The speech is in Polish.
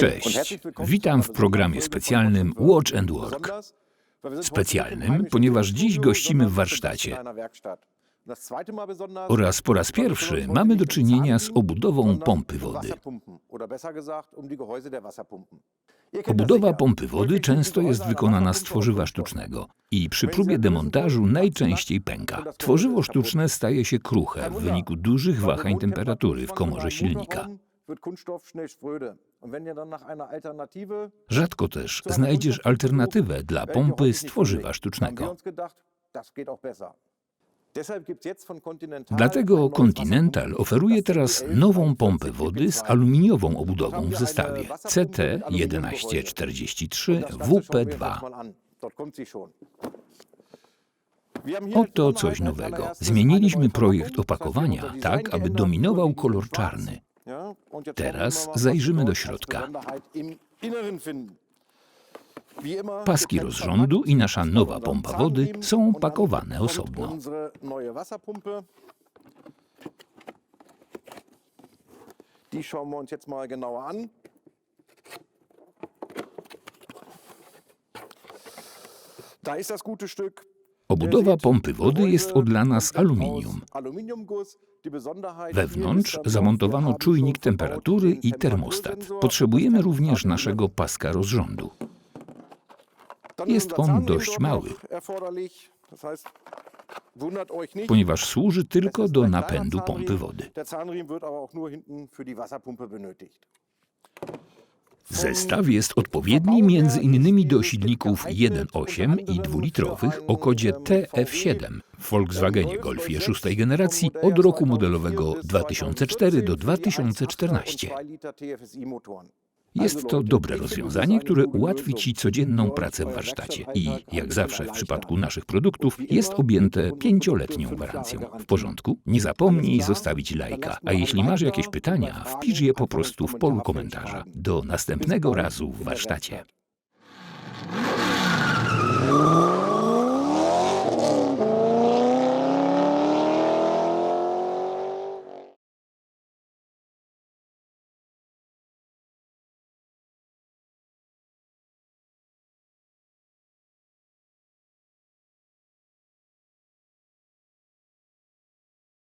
Cześć, witam w programie specjalnym Watch and Work. Specjalnym, ponieważ dziś gościmy w warsztacie. Oraz po raz pierwszy mamy do czynienia z obudową pompy wody. Obudowa pompy wody często jest wykonana z tworzywa sztucznego i przy próbie demontażu najczęściej pęka. Tworzywo sztuczne staje się kruche w wyniku dużych wahań temperatury w komorze silnika. Rzadko też znajdziesz alternatywę dla pompy z tworzywa sztucznego. Dlatego Continental oferuje teraz nową pompę wody z aluminiową obudową w zestawie. CT1143 WP2. Oto coś nowego. Zmieniliśmy projekt opakowania tak, aby dominował kolor czarny. Teraz zajrzymy do środka. Paski rozrządu i nasza nowa pompa wody są pakowane osobno. Die schauen wir uns jetzt mal genauer an. Da ist das gute Stück. Obudowa pompy wody jest odlana z aluminium. Wewnątrz zamontowano czujnik temperatury i termostat. Potrzebujemy również naszego paska rozrządu. Jest on dość mały, ponieważ służy tylko do napędu pompy wody. Zestaw jest odpowiedni między innymi do silników 1.8 i 2-litrowych o kodzie TF7 w Volkswagenie Golfie szóstej generacji od roku modelowego 2004 do 2014. Jest to dobre rozwiązanie, które ułatwi Ci codzienną pracę w warsztacie i, jak zawsze w przypadku naszych produktów, jest objęte pięcioletnią gwarancją. W porządku? Nie zapomnij zostawić lajka, a jeśli masz jakieś pytania, wpisz je po prostu w polu komentarza. Do następnego razu w warsztacie.